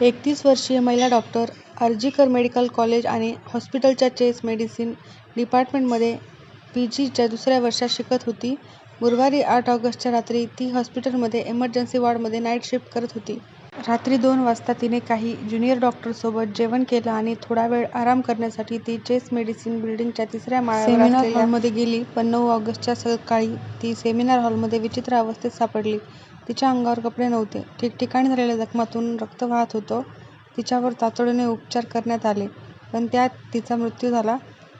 एकतीस वर्षीय महिला डॉक्टर आर्जीकर मेडिकल कॉलेज आणि हॉस्पिटलच्या चेस्ट मेडिसिन डिपार्टमेंटमध्ये पी. जी. च्या दुसऱ्या वर्षात शिकत होती. गुरुवारी आठ ऑगस्टच्या रात्री ती हॉस्पिटलमध्ये इमर्जन्सी वॉर्डमध्ये नाईट शिफ्ट करत होती. रात्री दोन वाजता तिने काही ज्युनियर डॉक्टर्ससोबत जेवण केलं आणि थोडा वेळ आराम करण्यासाठी ती चेस्ट मेडिसिन बिल्डिंगच्या तिसऱ्या माळ्यावर सेमिनार हॉलमध्ये गेली. पण नऊ ऑगस्टच्या सकाळी ती सेमिनार हॉलमध्ये विचित्र अवस्थेत सापडली. तिच्या अंगावर कपडे नव्हते. ठिकठिकाणी झालेल्या जखमांतून रक्त वाहत होतं. तिच्यावर तातडीने उपचार करण्यात आले, पण त्यात तिचा मृत्यू झाला.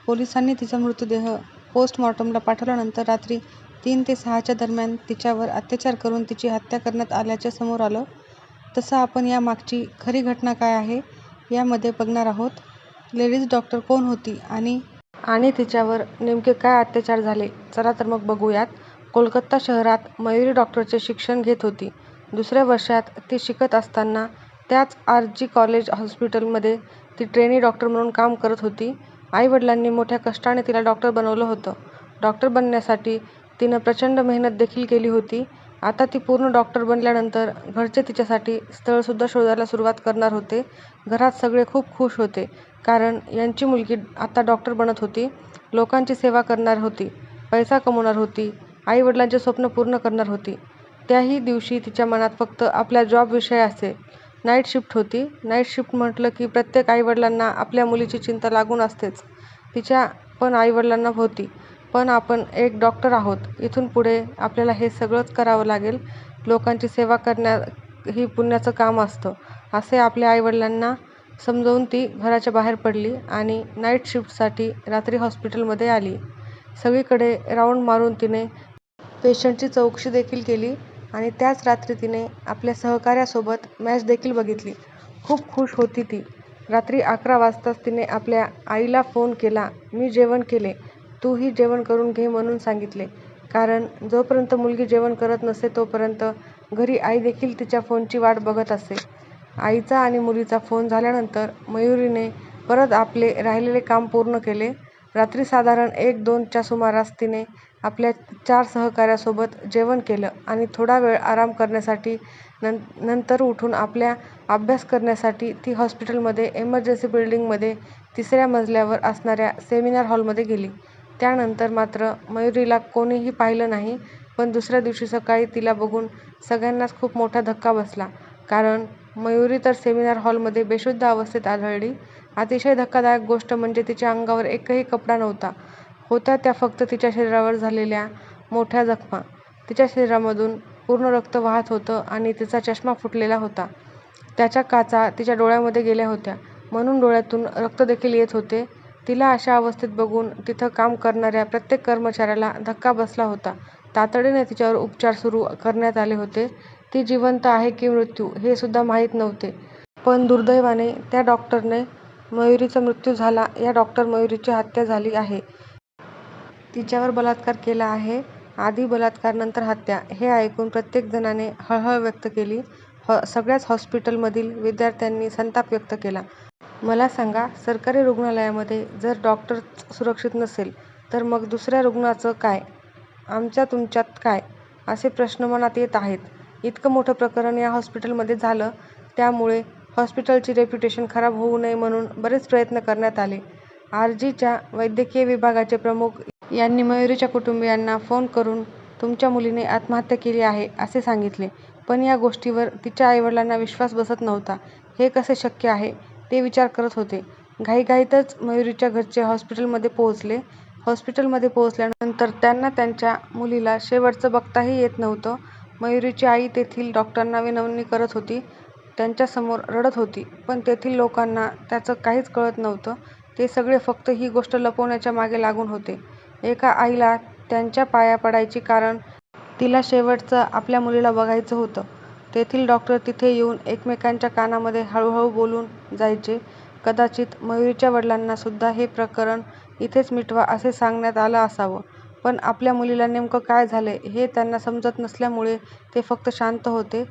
पोलिसांनी तिचा मृतदेह पोस्टमॉर्टमला पाठवल्यानंतर रात्री तीन ते सहाच्या दरम्यान तिच्यावर अत्याचार करून तिची हत्या करण्यात आल्याचे समोर आलं. तसं आपण यामागची खरी घटना काय आहे, यामध्ये बघणार आहोत. लेडीज डॉक्टर कोण होती आणि आणि तिच्यावर नेमके काय अत्याचार झाले? चला तर मग बघूयात. कोलकाता शहरात मयुरी डॉक्टरचे शिक्षण घेत होती. दुसऱ्या वर्षात ती शिकत असताना त्याच आर. जी. कॉलेज हॉस्पिटलमध्ये ती ट्रेनी डॉक्टर म्हणून काम करत होती. आई-वडिलांनी मोठ्या कष्टाने तिला डॉक्टर बनवलं होतं. डॉक्टर बनण्यासाठी तिनं प्रचंड मेहनत देखील केली होती. आता ती पूर्ण डॉक्टर बनल्यानंतर घरचे तिच्यासाठी स्थळसुद्धा शोधायला सुरुवात करणार होते. घरात सगळे खूप खुश होते, कारण यांची मुलगी आता डॉक्टर बनत होती, लोकांची सेवा करणार होती, पैसा कमवणार होती, आई-वडिलांचे स्वप्न पूर्ण करणार होती. त्याही दिवशी तिच्या मनात फक्त आपल्या जॉबविषयी असे. नाईट शिफ्ट होती. नाईट शिफ्ट म्हटलं की प्रत्येक आईवडिलांना आपल्या मुलीची चिंता लागून असतेच. तिच्या पण आईवडिलांना होती. पण आपण एक डॉक्टर आहोत. इथून पुढे आपल्याला हे सगळंच करावं लागेल. लोकांची सेवा करण्या ही पुण्याचं काम असतं, असे आपल्या आईवडिलांना समजवून समजावून ती घराच्या बाहेर पडली आणि नाईट शिफ्टसाठी रात्री हॉस्पिटलमध्ये आली. सगळीकडे राऊंड मारून तिने पेशंटची चौकशी देखील केली आणि त्याच रात्री तिने आपल्या सहकाऱ्यासोबत मॅच देखील बघितली. खूप खूश होती ती. रात्री अकरा वाजताच तिने आपल्या आईला फोन केला. मी जेवण केले, तूही जेवण करून घे म्हणून सांगितले. कारण जोपर्यंत मुलगी जेवण करत नसे तोपर्यंत घरी आई देखील तिच्या फोनची वाट बघत असे. आईचा आणि मुलीचा फोन झाल्यानंतर मयुरीने परत आपले राहिलेले काम पूर्ण केले. रात्री साधारण एक दोनच्या सुमारास तिने आपल्या चार सहकाऱ्यासोबत जेवण केलं आणि थोडा वेळ आराम करण्यासाठी नंतर उठून आपल्या अभ्यास करण्यासाठी ती हॉस्पिटलमध्ये इमर्जन्सी बिल्डिंगमध्ये तिसऱ्या मजल्यावर असणाऱ्या सेमिनार हॉलमध्ये गेली. त्यानंतर मात्र मयुरीला कोणीही पाहिलं नाही. पण दुसऱ्या दिवशी सकाळी तिला बघून सगळ्यांनाच खूप मोठा धक्का बसला. कारण मयुरी तर सेमिनार हॉलमध्ये बेशुद्ध अवस्थेत आढळली. अतिशय धक्कादायक गोष्ट म्हणजे तिच्या अंगावर एकही कपडा नव्हता. होत्या त्या फक्त तिच्या शरीरावर झालेल्या मोठ्या जखमा. तिच्या शरीरामधून पूर्ण रक्त वाहत होतं आणि तिचा चष्मा फुटलेला होता. त्याच्या काचा तिच्या डोळ्यांमध्ये गेल्या होत्या, म्हणून डोळ्यातून रक्त देखील येत होते. तिला अशा अवस्थेत बघून तिथं काम करणाऱ्या प्रत्येक कर्मचाऱ्याला धक्का बसला होता. तातडीने तिच्यावर उपचार सुरू करण्यात आले होते. ती जिवंत आहे की मृत्यू हे सुद्धा माहीत नव्हते. पण दुर्दैवाने त्या डॉक्टरने मयुरीचा मृत्यू झाला या डॉक्टर मयुरीची हत्या झाली आहे. तिच्यावर बलात्कार केला आहे. आधी बलात्कार नंतर हत्या हे ऐकून प्रत्येक जणाने हळहळ व्यक्त केली. सगळ्याच हॉस्पिटलमधील विद्यार्थ्यांनी संताप व्यक्त केला. मला सांगा, सरकारी रुग्णालयामध्ये जर डॉक्टरच सुरक्षित नसेल, तर मग दुसऱ्या रुग्णाचं काय? आमच्या तुमच्यात काय? असे प्रश्न मनात येत आहेत. इतकं मोठं प्रकरण या हॉस्पिटलमध्ये झालं. त्यामुळे हॉस्पिटलची रेप्युटेशन खराब होऊ नये म्हणून बरेच प्रयत्न करण्यात आले. आर. जीच्या वैद्यकीय विभागाचे प्रमुख यांनी मयुरीच्या कुटुंबीयांना फोन करून तुमच्या मुलीने आत्महत्या केली आहे, असे सांगितले. पण या गोष्टीवर तिच्या आईवडिलांना विश्वास बसत नव्हता. हे कसे शक्य आहे, ते विचार करत होते. घाईघाईतच मयुरीच्या घरचे हॉस्पिटलमध्ये पोहोचले. हॉस्पिटलमध्ये पोहोचल्यानंतर त्यांना त्यांच्या मुलीला शेवटचं बघताही येत नव्हतं. मयुरीची आई तेथील डॉक्टरांना विनवणी करत होती. त्यांच्यासमोर रडत होती. पण तेथील लोकांना त्याचं काहीच कळत नव्हतं. ते सगळे फक्त ही गोष्ट लपवण्याच्या मागे लागून होते. एका आईला त्यांच्या पाया पडायची कारण तिला शेवटचं आपल्या मुलीला बघायचं होतं. तेथील डॉक्टर तिथे येऊन एकमेकांच्या कानामध्ये हळूहळू बोलून जायचे. कदाचित मयुरीच्या वडिलांना सुद्धा हे प्रकरण इथेच मिटवा असे सांगण्यात आलं असावं. पण आपल्या मुलीला नेमकं काय झालंय हे त्यांना समजत नसल्यामुळे ते फक्त शांत होते.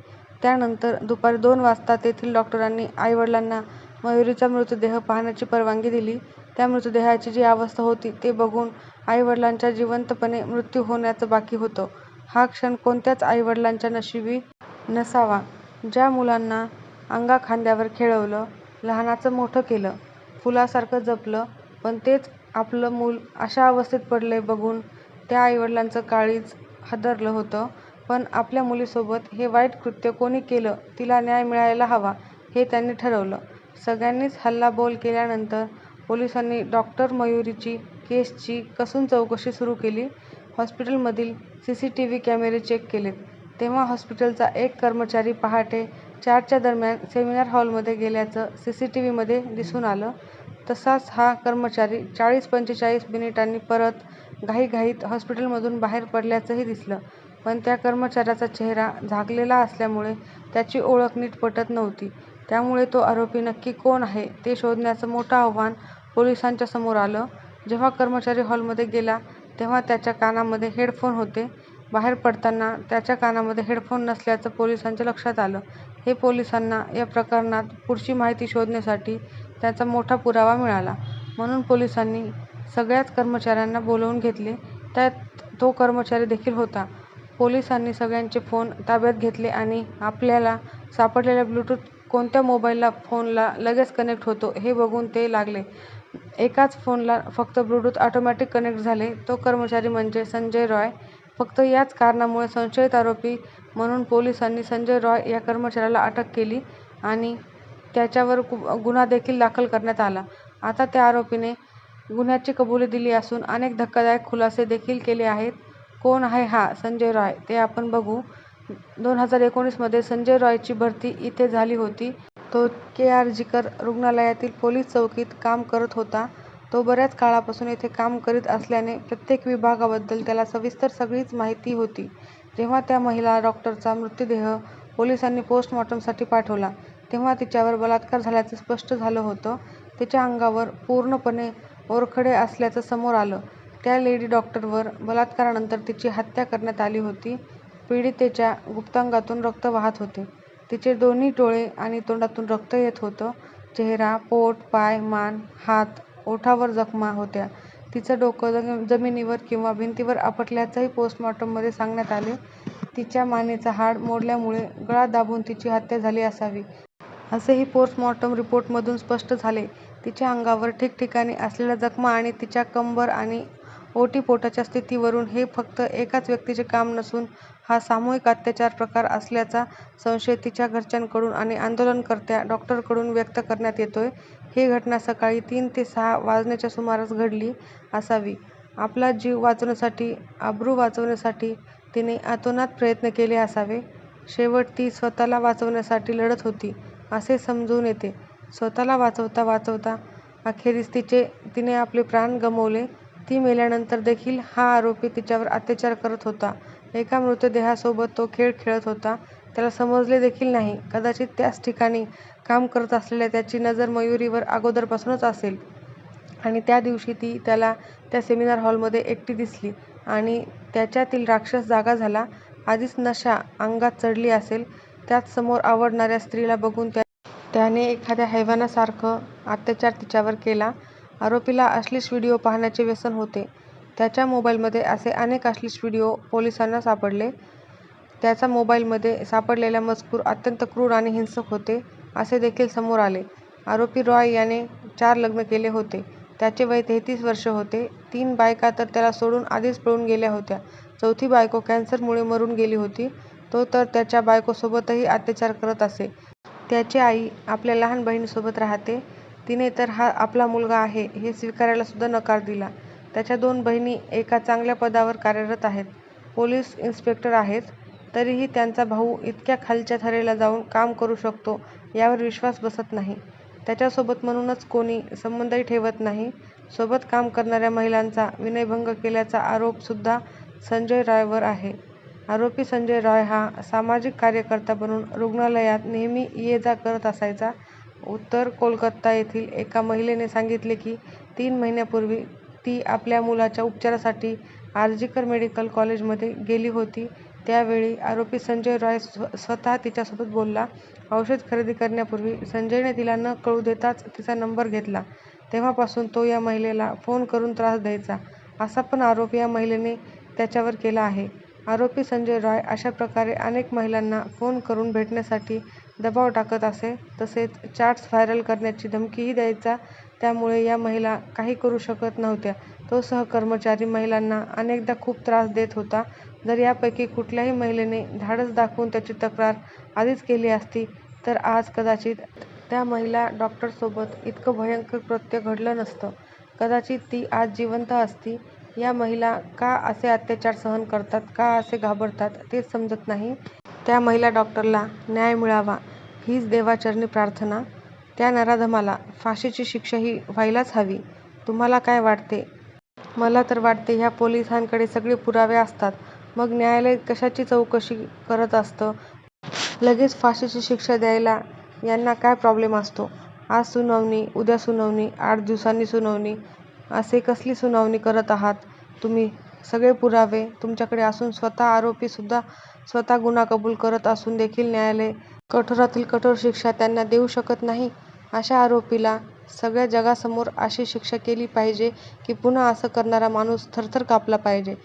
त्यानंतर दुपारी दोन वाजता तेथील डॉक्टरांनी आईवडिलांना मयुरीचा मृतदेह पाहण्याची परवानगी दिली. त्या मृतदेहाची जी अवस्था होती ते बघून आईवडिलांचा जिवंतपणे मृत्यू होण्याचं बाकी होतं. हा क्षण कोणत्याच आईवडिलांच्या नशिबी नसावा. ज्या मुलांना अंगाखांद्यावर खेळवलं, लहानाचं मोठं केलं, फुलासारखं जपलं. पण तेच आपलं मूल अशा अवस्थेत पडलंय बघून त्या आईवडिलांचं काळीज हादरलं होतं. पण आपल्या मुलीसोबत हे वाईट कृत्य कोणी केलं तिला न्याय मिळायला हवा हे त्यांनी ठरवलं. सगळ्यांनीच हल्लाबोल केल्यानंतर पोलिसांनी डॉ. मयुरीची केसची कसून चौकशी सुरू केली. हॉस्पिटलमधील सी सी टी व्ही कॅमेरे चेक केलेत, तेव्हा हॉस्पिटलचा एक कर्मचारी पहाटे चारच्या दरम्यान सेमिनार हॉलमध्ये गेल्याचं सी सी टी व्हीमध्ये दिसून आलं. तसाच हा कर्मचारी चाळीस-पंचेचाळीस मिनिटांनी परत घाईघाईत हॉस्पिटलमधून बाहेर पडल्याचंही दिसलं. पण त्या कर्मचाऱ्याचा चेहरा झाकलेला असल्यामुळे त्याची ओळख नीट पटत नव्हती. त्यामुळे तो आरोपी नक्की कोण आहे ते शोधण्याचं मोठं आव्हान पोलिसांच्या समोर आलं. जेव्हा कर्मचारी हॉलमध्ये गेला तेव्हा त्याच्या कानामध्ये हेडफोन होते. बाहेर पडताना त्याच्या कानामध्ये हेडफोन नसल्याचं पोलिसांच्या लक्षात आलं. हे पोलिसांना या प्रकरणात पुढची माहिती शोधण्यासाठी त्याचा मोठा पुरावा मिळाला. म्हणून पोलिसांनी सगळ्याच कर्मचाऱ्यांना बोलावून घेतले. त्यात तो कर्मचारी देखील होता. पोलिसांनी सगळ्यांचे फोन ताब्यात घेतले आणि आपल्याला सापडलेला ब्लूटूथ कोणत्या मोबाईलला फोनला लगेच कनेक्ट होतो हे बघून ते लागले. एकाच फोनला फक्त ब्लूटूथ ऑटोमॅटिक कनेक्ट झाले. तो कर्मचारी म्हणजे संजय रॉय. फक्त याच कारणामुळे संशयित आरोपी म्हणून पोलिसांनी संजय रॉय या कर्मचाऱ्याला अटक केली आणि त्याच्यावर गुन्हा देखील दाखल करण्यात आला. आता त्या आरोपीने गुन्ह्याची कबुली दिली असून अनेक धक्कादायक खुलासे देखील केले आहेत. कोण आहे हा संजय रॉय ते आपण बघू. दोन हजार एकोणीसमध्ये संजय रॉयची भरती इथे झाली होती. तो केआरजीकर रुग्णालयातील पोलीस चौकीत काम करत होता. तो बऱ्याच काळापासून येथे काम करीत असल्याने प्रत्येक विभागाबद्दल त्याला सविस्तर सगळीच माहिती होती. जेव्हा त्या महिला डॉक्टरचा मृतदेह पोलिसांनी पोस्टमॉर्टमसाठी पाठवला तेव्हा तिच्यावर बलात्कार झाल्याचं स्पष्ट झालं होतं. तिच्या अंगावर पूर्णपणे ओरखडे असल्याचं समोर आलं. त्या लेडी डॉक्टरवर बलात्कारानंतर तिची हत्या करण्यात आली होती. पीडितेच्या गुप्तांगातून रक्त वाहत होते. तिचे दोन्ही डोळे आणि तोंडातून रक्त येत होतं. चेहरा, पोट, पाय, मान, हात, ओठावर जखमा होत्या. तिचं डोकं जमिनीवर किंवा भिंतीवर आपटल्याचंही पोस्टमॉर्टममध्ये सांगण्यात आले. तिच्या मानेचं हाड मोडल्यामुळे गळा दाबून तिची हत्या झाली असावी. असेही पोस्टमॉर्टम रिपोर्टमधून स्पष्ट झाले. तिच्या अंगावर ठिकठिकाणी असलेल्या जखमा आणि तिच्या कंबर आणि ओटीपोटाच्या स्थितीवरून हे फक्त एकाच व्यक्तीचे काम नसून हा सामूहिक अत्याचार प्रकार असल्याचा संशय तिच्या घरच्यांकडून आणि आंदोलनकर्त्या डॉक्टरकडून व्यक्त करण्यात येतोय. ही घटना सकाळी तीन ते सहा वाजण्याच्या सुमारास घडली असावी. आपला जीव वाचवण्यासाठी, अब्रू वाचवण्यासाठी तिने अतोनात प्रयत्न केले असावे. शेवट ती स्वतःला वाचवण्यासाठी लढत होती असे समजून येते. स्वतःला वाचवता वाचवता अखेरीस तिने आपले प्राण गमावले. ती मेल्यानंतर देखील हा आरोपी तिच्यावर अत्याचार करत होता. एका मृतदेहासोबत तो खेळ खेळत होता. त्याला समजले देखील नाही. कदाचित त्याच ठिकाणी काम करत असलेल्या त्याची नजर मयुरीवर अगोदरपासूनच असेल आणि त्या दिवशी ती त्याला त्या सेमिनार हॉलमध्ये एकटी दिसली आणि त्याच्यातील राक्षस जागा झाला. आधीच नशा अंगात चढली असेल. त्यात समोर आवडणाऱ्या स्त्रीला बघून त्याने एखाद्या हैवानासारखा अत्याचार तिच्यावर केला. आरोपीला अश्लील व्हिडिओ पाहण्याचे व्यसन होते. त्याच्या मोबाईलमध्ये असे अनेक अश्लील व्हिडिओ पोलिसांना सापडले. त्याचा मोबाईलमध्ये सापडलेला मजकूर अत्यंत क्रूर आणि हिंसक होते असे देखील समोर आले. आरोपी रॉय याने चार लग्न केले होते. त्याचे वय तेहतीस वर्षे होते. तीन बायका तर त्याला सोडून आधीच पळून गेल्या होत्या. चौथी बायको कॅन्सरमुळे मरून गेली होती. तो तर त्याच्या बायकोसोबतही अत्याचार करत असे. त्याची आई आपल्या लहान बहिणीसोबत राहते. तिने तर हा आपला मुलगा आहे हे स्वीकारायला सुद्धा नकार दिला. त्याच्या दोन बहिणी एका चांगल्या पदावर कार्यरत आहेत. पोलीस इन्स्पेक्टर आहेत. तरीही त्यांचा भाऊ इतक्या खालच्या थराला जाऊन काम करू शकतो यावर विश्वास बसत नाही. त्याच्यासोबत म्हणूनच कोणी संबंधही ठेवत नाही. सोबत काम करणाऱ्या महिलांचा विनयभंग केल्याचा आरोपसुद्धा संजय रॉयवर आहे. आरोपी संजय रॉय हा सामाजिक कार्यकर्ता बनून रुग्णालयात नेहमी ये-जा करत असायचा. उत्तर कोलकाता येथील एका महिलेने सांगितले की तीन महिन्यापूर्वी ती आपल्या मुलाच्या उपचारासाठी आर्जीकर मेडिकल कॉलेजमध्ये गेली होती. त्यावेळी आरोपी संजय रॉय स्व स्वतः तिच्यासोबत बोलला. औषध खरेदी करण्यापूर्वी संजयने तिला न कळू देताच तिचा नंबर घेतला. तेव्हापासून तो या महिलेला फोन करून त्रास द्यायचा असा पण आरोप या महिलेने त्याच्यावर केला आहे. आरोपी संजय रॉय अशा प्रकारे अनेक महिलांना फोन करून भेटण्यासाठी दबाव टाकत असे. तसेच चॅट्स व्हायरल करण्याची धमकीही द्यायचा. त्यामुळे या महिला काही करू शकत नव्हत्या. तो सहकर्मचारी महिलांना अनेकदा खूप त्रास देत होता. जर यापैकी कुठल्याही महिलेने धाडस दाखवून त्याची तक्रार आधीच केली असती तर आज कदाचित त्या महिला डॉक्टरसोबत इतकं भयंकर कृत्य घडलं नसतं. कदाचित ती आज जिवंत असती. या महिला का असे अत्याचार सहन करतात, का असे घाबरतात तेच समजत नाही. त्या महिला डॉक्टरला न्याय मिळावा हीच देवाचरणी प्रार्थना. त्या नराधमाला फाशीची शिक्षा ही व्हायलाच हवी. तुम्हाला काय वाटते? मला तर वाटते ह्या पोलिसांकडे सगळे पुरावे असतात. मग न्यायालय कशाची चौकशी करत असतं? लगेच फाशीची शिक्षा द्यायला यांना काय प्रॉब्लेम असतो? आज सुनावणी, उद्या सुनावणी, आठ दिवसांनी सुनावणी असे कसली सुनावणी करत आहात तुम्ही? सगळे पुरावे तुमच्याकडे असून स्वतः आरोपीसुद्धा स्वतः गुन्हा कबूल करत असून देखील न्यायालय कठोरातील कठोर शिक्षा त्यांना देऊ शकत नाही. अशा आरोपीला सगळ्या जगासमोर अशी शिक्षा केली पाहिजे की पुन्हा असं करणारा माणूस थरथर कापला पाहिजे.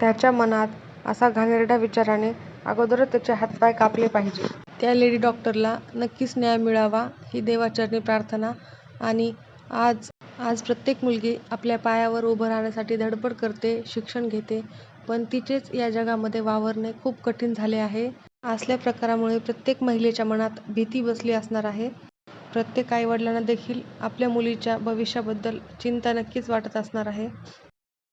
त्याच्या मनात असा घाणेरड्या विचाराने अगोदरच त्याचे हातपाय कापले पाहिजे. त्या लेडी डॉक्टरला नक्कीच न्याय मिळावा ही देवाचरणी प्रार्थना. आणि आज आज प्रत्येक मुलगी आपल्या पायावर उभं राहण्यासाठी धडपड करते, शिक्षण घेते. पण तिचेच या जगामध्ये वावरणे खूप कठीण झाले आहे. असल्या प्रकारामुळे प्रत्येक महिलेच्या मनात भीती बसली असणार आहे. प्रत्येक आईवडिलांना देखील आपल्या मुलीच्या भविष्याबद्दल चिंता नक्कीच वाटत असणार आहे.